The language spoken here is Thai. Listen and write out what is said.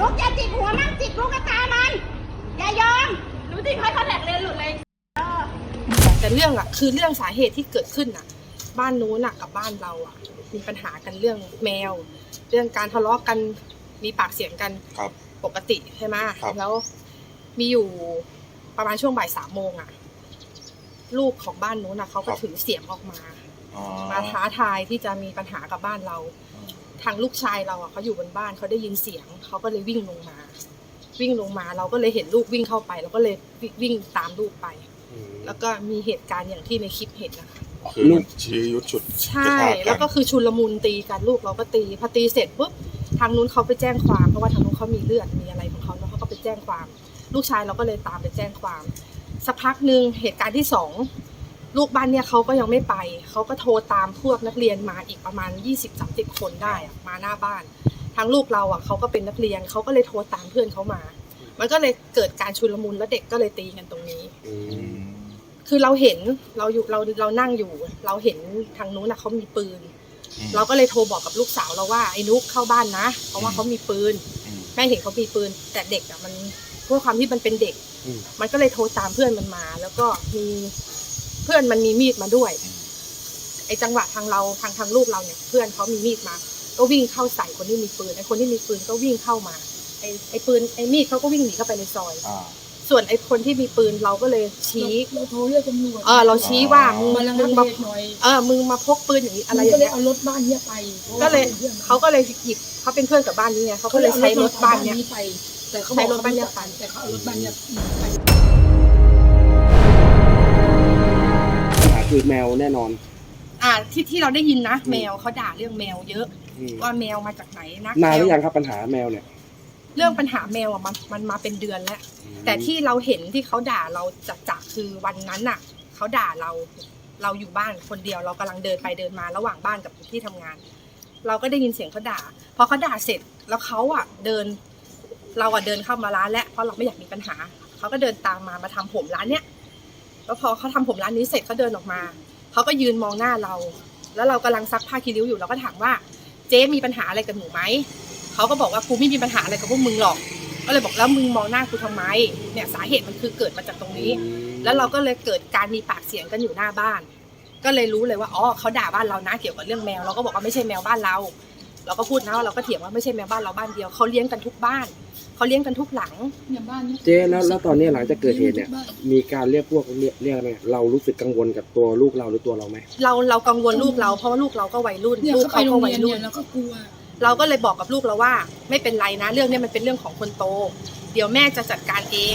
ลูกจะจิกหัวมั่งจิกลูกตามัน อย่ายอมรู้จิกให้เขาแหลกเลนหลุดเลยแต่เรื่องอะคือเรื่องสาเหตุที่เกิดขึ้นอะบ้านนู้นอะกับบ้านเราอะมีปัญหากันเรื่องแมว เรื่องการทะเลาะกันมีปากเสียงกันครับ ปกติใช่ไหมแล้วมีอยู่ประมาณช่วงบ่ายสามโมงอะลูกของบ้านนู้นอะเขาก็ถือเสียงออกมา มาท้าทายที่จะมีปัญหากับบ้านเรา ทางลูกชายเราอะเขาอยู่บนบ้านเขาได้ยินเสียงเขาก็เลยวิ่งลงมา วิ่งลงมาเราก็เลยเห็นลูกวิ่งเข้าไปเราก็เลยวิ่งตามลูกไป แล้วก็มีเหตุการณ์อย่างที่ในคลิปเห็นนะคะคือมันชี้ยุทธฉุดใช่กระชากกันแล้วก็คือชุลมุนตีกันลูกเราก็ตีพอตีเสร็จปุ๊บทางนู้นเขาไปแจ้งความเพราะว่าทางนู้นเขามีเลือดมีอะไรของเขาแล้วเขาก็ไปแจ้งความ ลูกชายเราก็เลยตามไปแจ้งความ สักพักหนึ่งเหตุการณ์ที่สอง ลูกบ้านเนี่ยเขาก็ยังไม่ไป เขาก็โทรตามพวกนักเรียนมาอีกประมาณ 20-30 คนได้อะมาหน้าบ้านทางลูกเราอะเขาก็เป็นนักเรียนเขาก็เลยโทรตามเพื่อนเขามา มันก็เลยเกิดการชุลมุนแล้วเด็กก็เลยตีกันตรงนี้อืมคือเราเห็นเราอยู่เราเรานั่งอยู่ เราเห็นทางนู้นนะเขามีปืน เราก็เลยโทรบอกกับลูกสาวเราว่าไอ้นุกเข้าบ้านนะ เพราะว่าเขามีปืนอืมแม่เห็นเขามีปืน แต่เด็กอะมันเพื่อความที่มันเป็นเด็กอืมมันก็เลยโทรตามเพื่อนมันมา แล้วก็มี เพื่อนมันมีมีดมาด้วย ไอ้จังหวะทางเราทางทางลูกเราเนี่ย เพื่อนเขามีมีดมา ก็วิ่งเข้าใส่คนที่มีปืนไอ้คนที่มีปืนก็วิ่งเข้ามาไอ้ไอ้ปืนไอ้มีดเขาก็วิ่งหนีเข้าไปในซอย อ่า ส่วนไอ้คนที่มีปืนเราก็เลยชี้เราโทรเรียกตำรวจเออเราชี้ว่ามึงมาระมึงับงมาเหตุหน่อยเออมึงมาพกปืนอย่างนี้อะไรอก็ย่างเลยเงี้ยเอารถบ้านเนี้ยไปพราะก็ว่าเลยป็นพื่อนเขาก็เลยหยิบเขาเป็นเพื่อนกับบ้านนี้ไงเขาก็เลยใช้รถบ้านเนี้ย ไป แต่เขาใช้บอกรถบ้านเนี้ยขไม่แต่เขาเอารถบ้านเนี้ยไป คือแมวแน่นอน อ่าที่ที่เราได้ยินนะแมวเขาด่าเรื่องแมวเยอะ อืมว่าแมวมาจากไหนนะนานหรือยังแมวครับปัญหาแมวเนี่ยเรื่องปัญหาแมวอะมันมันมาเป็นเดือนแล้ว แต่ที่เราเห็นที่เขาด่าเราจัดจัคือวันนั้นน่ะเขาด่าเราเราอยู่บ้านคนเดียวเรากำลังเดินไปเดินมาระหว่างบ้านกับที่ทำงาน เราก็ได้ยินเสียงเขาด่าพอเขาด่าเสร็จแล้วเขาอะเดิน เราอะเดินเข้ามาร้านแล้วเพราะเราไม่อยากมีปัญหาเขาก็เดินตามมามาทำผมร้านเนี้ย แล้วพอเขาทำผมร้านนี้เสร็จเขาเดินออกมาเขาก็ยืนมองหน้าเรา แล้วเรากำลังซักผ้าคีริ้วอยู่เราก็ถามว่าเจ๊มีปัญหาอะไรกับหนูไหมเขาก็บอกว่ากูไม่มีปัญหาอะไรกับพวกมึงหรอก ก็เลยบอกแล้วมึงมองหน้ากูทำไม เนี่ยสาเหตุมันคือเกิดมาจากตรงนี้ แล้วเราก็เลยเกิดการมีปากเสียงกันอยู่หน้าบ้าน ก็เลยรู้เลยว่าอ๋อเขาด่าบ้านเรานะเกี่ยวกับเรื่องแมวเราก็บอกว่าไม่ใช่แมวบ้านเรา เราก็พูดนะว่าเราก็เถียงว่าไม่ใช่แมวบ้านเราบ้านเดียวเขาเลี้ยงกันทุกบ้านเขาเลี้ยงกันทุกหลัง เนี่ยบ้านนี้เจ๊แล้วแล้วตอนนี้หลังจากเกิดเหตุเนี่ย มีการเรียกพวกเรียกเรียกอะไรไหมเรารู้สึกกังวลกับตัวลูกเราหรือตัวเราไหมเราเรากังวลลูกเราเพราะว่าลูกเราก็วัยรุ่นเนี่ยลูกเขาไปเขาโรก็งวัเรียยนรุ่เนี่นยเราก็กลัว เราก็เลยบอกกับลูกเราว่า ไม่เป็นไรนะ เรื่องเนี้ยมันเป็นเรื่องของคนโต เดี๋ยวแม่จะจัดการเอง